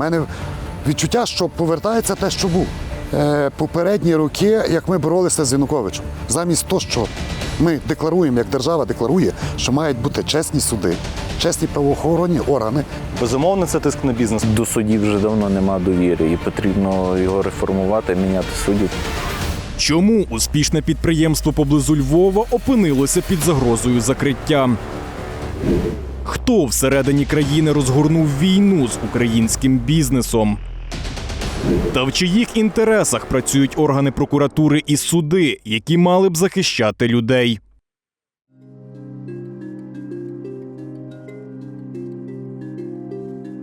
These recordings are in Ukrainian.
У мене відчуття, що повертається те, що був. Е, попередні роки, як ми боролися з Януковичем, замість того, що ми декларуємо, як держава декларує, що мають бути чесні суди, чесні правоохоронні органи, Безумовно, це тиск на бізнес. До судів вже давно нема довіри, і потрібно його реформувати, міняти суддів. Чому успішне підприємство поблизу Львова опинилося під загрозою закриття? Хто всередині країни розгорнув війну з українським бізнесом? Та в чиїх інтересах працюють органи прокуратури і суди, які мали б захищати людей?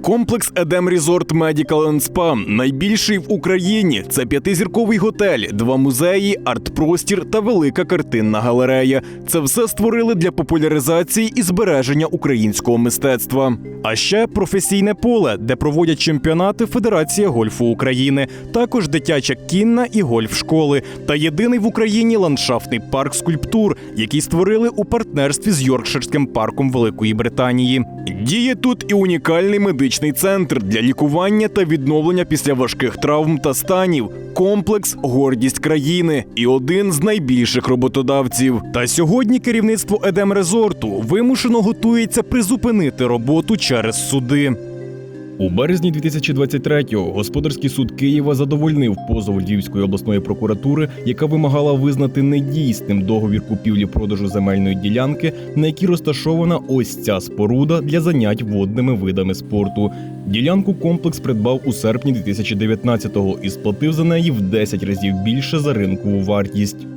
Комплекс Едем Resort Medical and Spa – найбільший в Україні. Це п'ятизірковий готель, два музеї, арт-простір та велика картинна галерея. Це все створили для популяризації і збереження українського мистецтва. А ще професійне поле, де проводять чемпіонати Федерація гольфу України, також дитяча кінна і гольф-школи та єдиний в Україні ландшафтний парк скульптур, який створили у партнерстві з Йоркширським парком Великої Британії. Діє тут і унікальний медичний центр для лікування та відновлення після важких травм та станів. Комплекс гордість країни і один з найбільших роботодавців. Та сьогодні керівництво Едем Резорту вимушено готується призупинити роботу через суди. У березні 2023-го господарський суд Києва задовольнив позов Львівської обласної прокуратури, яка вимагала визнати недійсним договір купівлі-продажу земельної ділянки, на якій розташована ось ця споруда для занять водними видами спорту. Ділянку комплекс придбав у серпні 2019-го і сплатив за неї в 10 разів більше за ринкову вартість.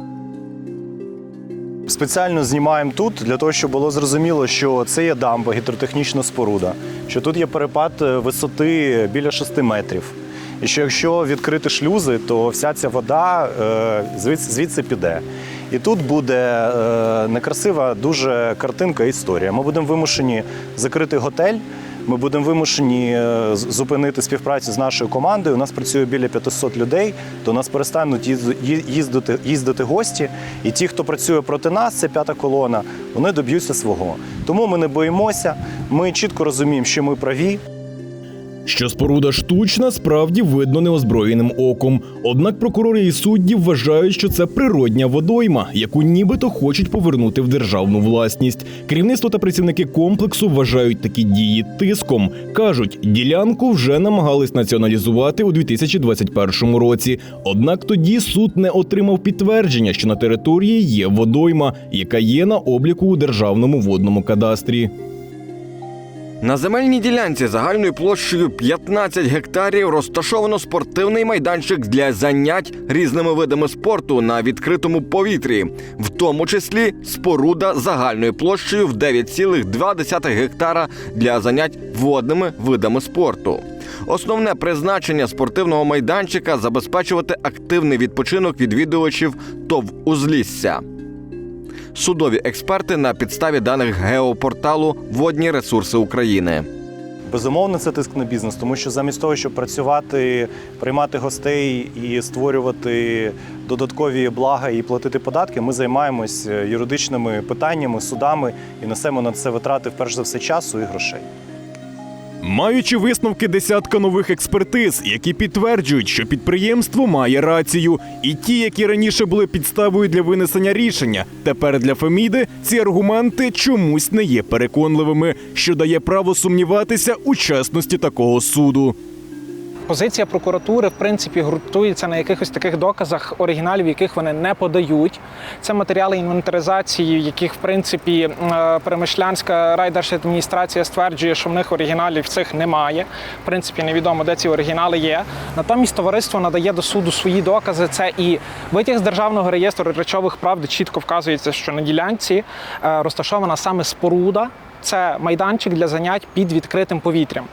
Спеціально знімаємо тут для того, щоб було зрозуміло, що це є дамба, гідротехнічна споруда, що тут є перепад е, висоти біля 6 метрів. І що якщо відкрити шлюзи, то вся ця вода е, звідси, піде. І тут буде е, некрасива дуже картинка історія. Ми будемо вимушені закрити готель. Ми будемо вимушені е, зупинити співпрацю з нашою командою. У нас працює біля 500 людей, до нас перестануть їзд- їздити, їздити гості. І ті, хто працює проти нас, це п'ята колона, вони доб'ються свого. Тому ми не боїмося. Ми чітко розуміємо, що ми праві. Що споруда штучна, справді видно неозброєним оком. Однак прокурори і судді вважають, що це природня водойма, яку нібито хочуть повернути в державну власність. Керівництво та працівники комплексу вважають такі дії тиском. кажуть, ділянку вже намагались націоналізувати у 2021 році. Однак тоді суд не отримав підтвердження, що на території є водойма, яка є на обліку у державному водному кадастрі. На земельній ділянці загальною площею 15 гектарів розташовано спортивний майданчик для занять різними видами спорту на відкритому повітрі, в тому числі споруда загальною площею в 9,2 гектара для занять водними видами спорту. Основне призначення спортивного майданчика забезпечувати активний відпочинок відвідувачів ТОВ Узлісся. Судові експерти на підставі даних геопорталу Водні ресурси України. Безумовно, це тиск на бізнес, тому що замість того, щоб працювати, приймати гостей і створювати додаткові блага і платити податки, ми займаємось е, юридичними питаннями, судами і несемо на це витрати вперше за все часу і грошей. Маючи висновки десятка нових експертиз, які підтверджують, що підприємство має рацію, і ті, які раніше були підставою для винесення рішення, тепер для Феміди ці аргументи чомусь не є переконливими, що дає право сумніватися у чесності такого суду. Позиція прокуратури, в принципі, ґрунтується на якихось таких доказах оригіналів, яких вони не подають. Це матеріали інвентаризації, яких, в принципі, е, перемишлянська райдержадміністрація стверджує, що в них оригіналів цих немає. В принципі, невідомо, де ці оригінали є. Натомість товариство надає до суду свої докази. Це і витяг з державного реєстру речових прав, де чітко вказується, що на ділянці е, розташована саме споруда. Це майданчик для занять під відкритим повітрям.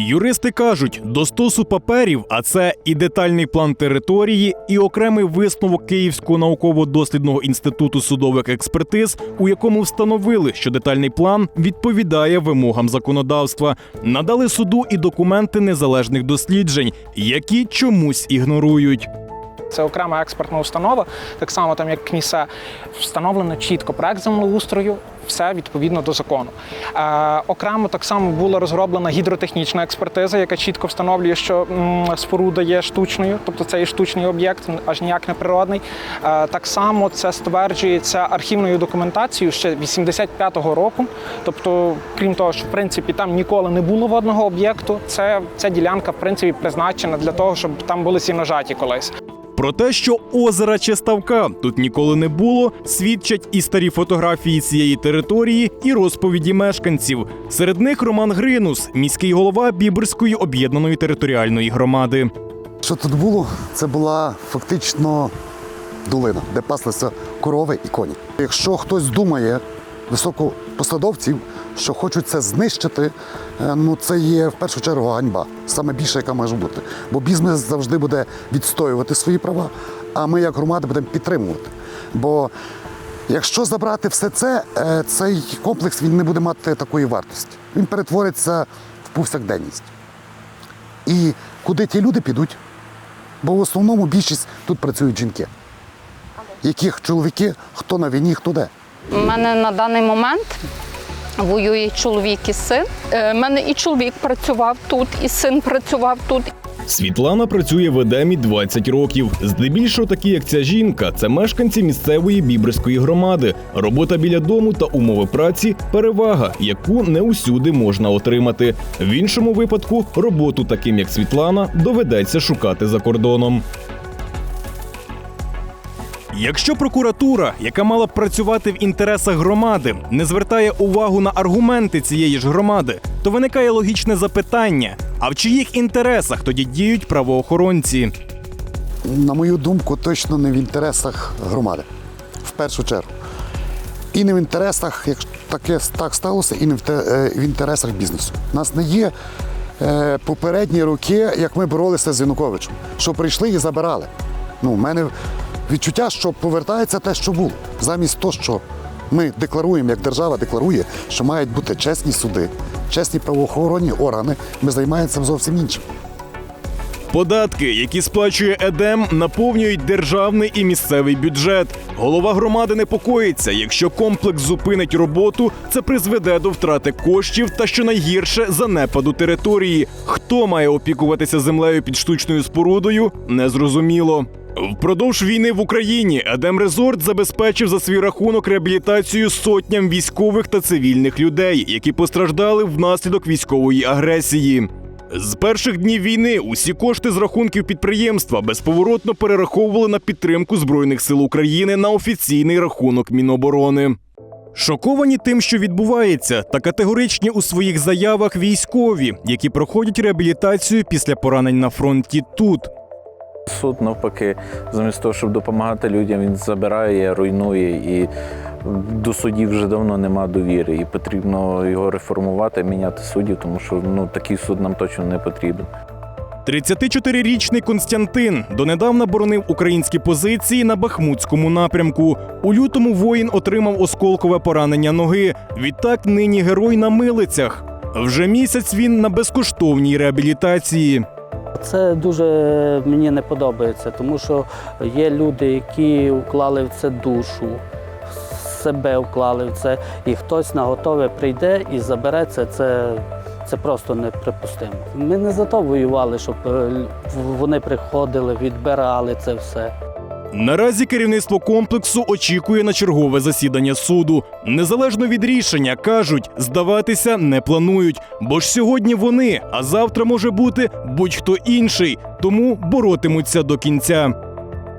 Юристи кажуть, до стосу паперів, а це і детальний план території, і окремий висновок Київського науково-дослідного інституту судових експертиз, у якому встановили, що детальний план відповідає вимогам законодавства, надали суду і документи незалежних досліджень, які чомусь ігнорують. Це окрема експертна установа, так само там як КНІСЕ, встановлено чітко проект землеустрою, все відповідно до закону. Е, окремо так само була розроблена гідротехнічна експертиза, яка чітко встановлює, що м, споруда є штучною, тобто це є штучний об'єкт, аж ніяк не природний. Е, так само це стверджується архівною документацією ще 85-го року. Тобто, крім того, що в принципі там ніколи не було водного об'єкту, це ця ділянка в принципі призначена для того, щоб там були сіножаті колись. Про те, що озера чи ставка тут ніколи не було, свідчать і старі фотографії цієї території, і розповіді мешканців. Серед них Роман Гринус, міський голова Біберської об'єднаної територіальної громади. Що тут було? Це була фактично долина, де паслися корови і коні. Якщо хтось думає, високопосадовців, що хочуть це знищити, е, ну це є в першу чергу ганьба, саме більше, яка може бути. Бо бізнес завжди буде відстоювати свої права, а ми, як громада, будемо підтримувати. Бо якщо забрати все це, е, цей комплекс він не буде мати такої вартості. Він перетвориться в повсякденність. І куди ті люди підуть? Бо в основному більшість тут працюють жінки, яких чоловіки, хто на війні, хто де. У мене на даний момент воює чоловік і син. У мене і чоловік працював тут, і син працював тут. Світлана працює в Едемі 20 років. Здебільшого такі, як ця жінка, це мешканці місцевої біберської громади. Робота біля дому та умови праці перевага, яку не усюди можна отримати. В іншому випадку роботу таким, як Світлана, доведеться шукати за кордоном. Якщо прокуратура, яка мала б працювати в інтересах громади, не звертає увагу на аргументи цієї ж громади, то виникає логічне запитання: а в чиїх інтересах тоді діють правоохоронці? На мою думку, точно не в інтересах громади. В першу чергу. І не в інтересах, як таке так сталося, і не в, е, в інтересах бізнесу. У нас не є е, попередні роки, як ми боролися з Януковичем, що прийшли і забирали. Ну, в мене відчуття, що повертається те, що було. Замість того, що ми декларуємо, як держава декларує, що мають бути чесні суди, чесні правоохоронні органи, ми займаємося зовсім іншим. Податки, які сплачує Едем, наповнюють державний і місцевий бюджет. Голова громади непокоїться. Якщо комплекс зупинить роботу, це призведе до втрати коштів та що найгірше занепаду території. Хто має опікуватися землею під штучною спорудою, незрозуміло. Впродовж війни в Україні Едем Резорт забезпечив за свій рахунок реабілітацію сотням військових та цивільних людей, які постраждали внаслідок військової агресії. З перших днів війни усі кошти з рахунків підприємства безповоротно перераховували на підтримку Збройних сил України на офіційний рахунок Міноборони. Шоковані тим, що відбувається, та категоричні у своїх заявах військові, які проходять реабілітацію після поранень на фронті тут. Суд навпаки, замість того, щоб допомагати людям, він забирає, руйнує і до судів вже давно нема довіри. І потрібно його реформувати, міняти суддів, тому що ну такий суд нам точно не потрібен. 34-річний Константин донедавна боронив українські позиції на Бахмутському напрямку. У лютому воїн отримав осколкове поранення ноги. Відтак нині герой на милицях. Вже місяць він на безкоштовній реабілітації. Це дуже мені не подобається, тому що є люди, які вклали в це душу, себе вклали в це, і хтось на готове прийде і забере це. Це, це просто неприпустимо. Ми не за то воювали, щоб е, вони приходили, відбирали це все. Наразі керівництво комплексу очікує на чергове засідання суду. Незалежно від рішення кажуть, здаватися не планують, бо ж сьогодні вони, а завтра може бути будь-хто інший, тому боротимуться до кінця.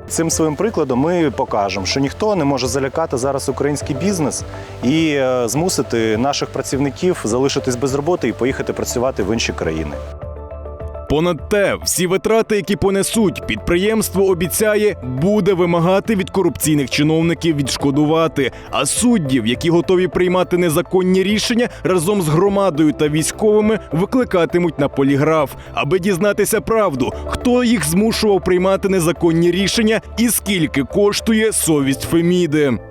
Цим своїм прикладом ми покажемо, що ніхто не може залякати зараз український бізнес і е, змусити наших працівників залишитись без роботи і поїхати працювати в інші країни. Понад те, всі витрати, які понесуть, підприємство обіцяє, буде вимагати від корупційних чиновників відшкодувати. А суддів, які готові приймати незаконні рішення, разом з громадою та військовими викликатимуть на поліграф, аби дізнатися правду, хто їх змушував приймати незаконні рішення і скільки коштує совість Феміди.